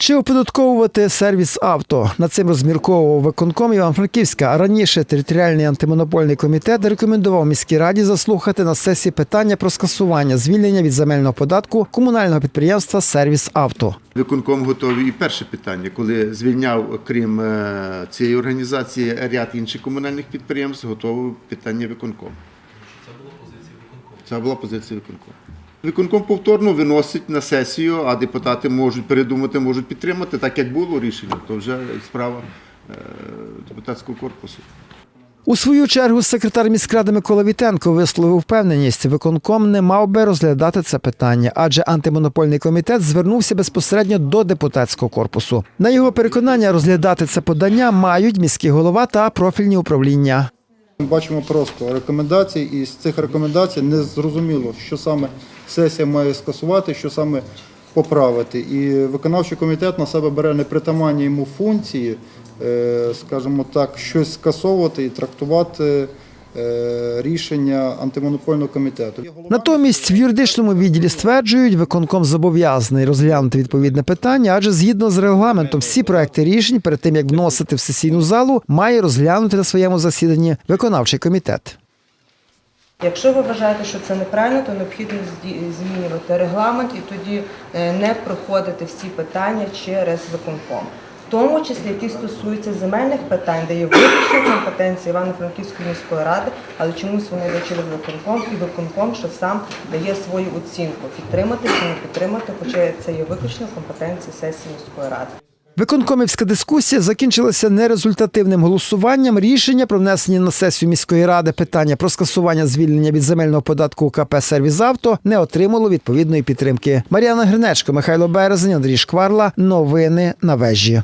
Чи оподатковувати сервіс авто? Над цим розмірковував виконком Івано-Франківська. Раніше територіальний антимонопольний комітет рекомендував міській раді заслухати на сесії питання про скасування звільнення від земельного податку комунального підприємства Сервіс авто. Виконком готовий і перше питання, коли звільняв, крім е, цієї організації, ряд інших комунальних підприємств, готовий питання виконком. Це була позиція виконкому. Виконком повторно виносить на сесію, а депутати можуть передумати, можуть підтримати, так як було рішення, то вже справа е, депутатського корпусу. У свою чергу секретар міськради Микола Вітенко висловив впевненість, виконком не мав би розглядати це питання, адже антимонопольний комітет звернувся безпосередньо до депутатського корпусу. На його переконання, розглядати це подання мають міський голова та профільні управління. Ми бачимо просто рекомендації, і з цих рекомендацій не зрозуміло, що саме сесія має скасувати, що саме поправити. І виконавчий комітет на себе бере непритаманні йому функції, е, скажімо так, щось скасовувати і трактувати рішення антимонопольного комітету. Натомість в юридичному відділі стверджують, виконком зобов'язаний розглянути відповідне питання, адже згідно з регламентом всі проекти рішень перед тим як вносити в сесійну залу, має розглянути на своєму засіданні виконавчий комітет. Якщо ви вважаєте, що це неправильно, то необхідно змінювати регламент і тоді е, не проходити всі питання через виконком. Тому числі, які стосуються земельних питань, де є виключно компетенції Івано-Франківської міської ради, але чомусь вони через виконком, і виконком, що сам дає свою оцінку, підтримати чи не підтримати, хоча це є виключно компетенції сесії міської ради. Виконкомівська дискусія закінчилася нерезультативним голосуванням. Рішення про внесення на сесію міської ради питання про скасування звільнення від земельного податку у КП «Сервізавто» не отримало відповідної підтримки. Мар'яна Гринечко, Михайло Березень, Андрій Шкварла. Новини на вежі.